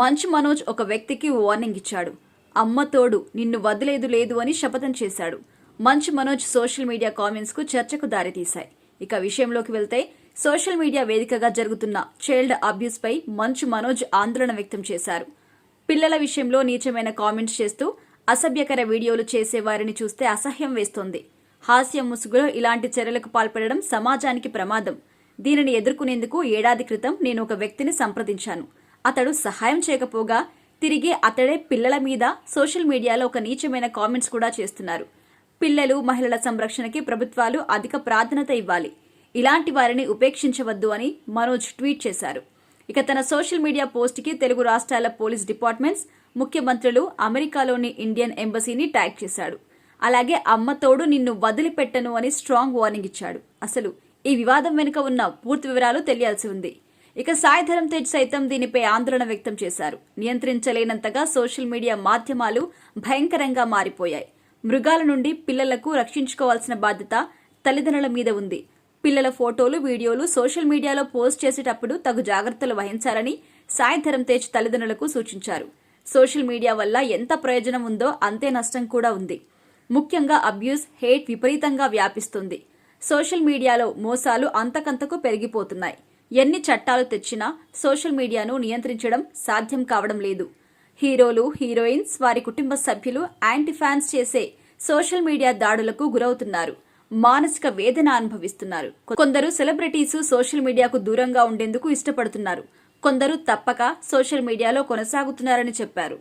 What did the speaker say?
మంచు మనోజ్ ఒక వ్యక్తికి వార్నింగ్ ఇచ్చాడు. అమ్మ తోడు నిన్ను వదిలేదు లేదు అని శపథం చేశాడు. మంచు మనోజ్ సోషల్ మీడియా కామెంట్స్కు చర్చకు దారితీశాయి. ఇక విషయంలోకి వెళ్తే సోషల్ మీడియా వేదికగా జరుగుతున్న చైల్డ్ అబ్యూస్ పై మంచు మనోజ్ ఆందోళన వ్యక్తం చేశారు. పిల్లల విషయంలో నీచమైన కామెంట్స్ చేస్తూ అసభ్యకర వీడియోలు చేసే వారిని చూస్తే అసహ్యం వేస్తోంది. హాస్యం ముసుగులో ఇలాంటి చర్యలకు పాల్పడడం సమాజానికి ప్రమాదం. దీనిని ఎదుర్కొనేందుకు ఏడాది క్రితం నేను ఒక వ్యక్తిని సంప్రదించాను. అతడు సహాయం చేయకపోగా తిరిగి అతడే పిల్లల మీద సోషల్ మీడియాలో ఒక నీచమైన కామెంట్స్ కూడా చేస్తున్నారు. పిల్లలు మహిళల సంరక్షణకి ప్రభుత్వాలు అధిక ప్రాధాన్యత ఇవ్వాలి. ఇలాంటి వారిని ఉపేక్షించవద్దు అని మనోజ్ ట్వీట్ చేశారు. ఇక తన సోషల్ మీడియా పోస్ట్కి తెలుగు రాష్ట్రాల పోలీస్ డిపార్ట్మెంట్స్ ముఖ్యమంత్రులు అమెరికాలోని ఇండియన్ ఎంబసీని ట్యాగ్ చేశాడు. అలాగే అమ్మ తోడు నిన్ను వదిలిపెట్టను అని స్ట్రాంగ్ వార్నింగ్ ఇచ్చాడు. అసలు ఈ వివాదం వెనుక ఉన్న పూర్తి వివరాలు తెలియాల్సి ఉంది. ఇక సాయి ధరం తేజ్ సైతం దీనిపై ఆందోళన వ్యక్తం చేశారు. నియంత్రించలేనంతగా సోషల్ మీడియా మాధ్యమాలు భయంకరంగా మారిపోయాయి. మృగాల నుండి పిల్లలకు రక్షించుకోవాల్సిన బాధ్యత తల్లిదండ్రుల మీద ఉంది. పిల్లల ఫోటోలు వీడియోలు సోషల్ మీడియాలో పోస్ట్ చేసేటప్పుడు తగు జాగ్రత్తలు వహించాలని సాయి ధరం తేజ్ తల్లిదండ్రులకు సూచించారు. సోషల్ మీడియా వల్ల ఎంత ప్రయోజనం ఉందో అంతే నష్టం కూడా ఉంది. ముఖ్యంగా అబ్యూస్ హేట్ విపరీతంగా వ్యాపిస్తుంది. సోషల్ మీడియాలో మోసాలు అంతకంతకు పెరిగిపోతున్నాయి. ఎన్ని చట్టాలు తెచ్చినా సోషల్ మీడియాను నియంత్రించడం సాధ్యం కావడం లేదు. హీరోలు హీరోయిన్స్ వారి కుటుంబ సభ్యులు యాంటీ ఫ్యాన్స్ చేసే సోషల్ మీడియా దాడులకు గురవుతున్నారు. మానసిక వేదన అనుభవిస్తున్నారు. కొందరు సెలబ్రిటీస్ సోషల్ మీడియాకు దూరంగా ఉండేందుకు ఇష్టపడుతున్నారు. కొందరు తప్పక సోషల్ మీడియాలో కొనసాగుతున్నారని చెప్పారు.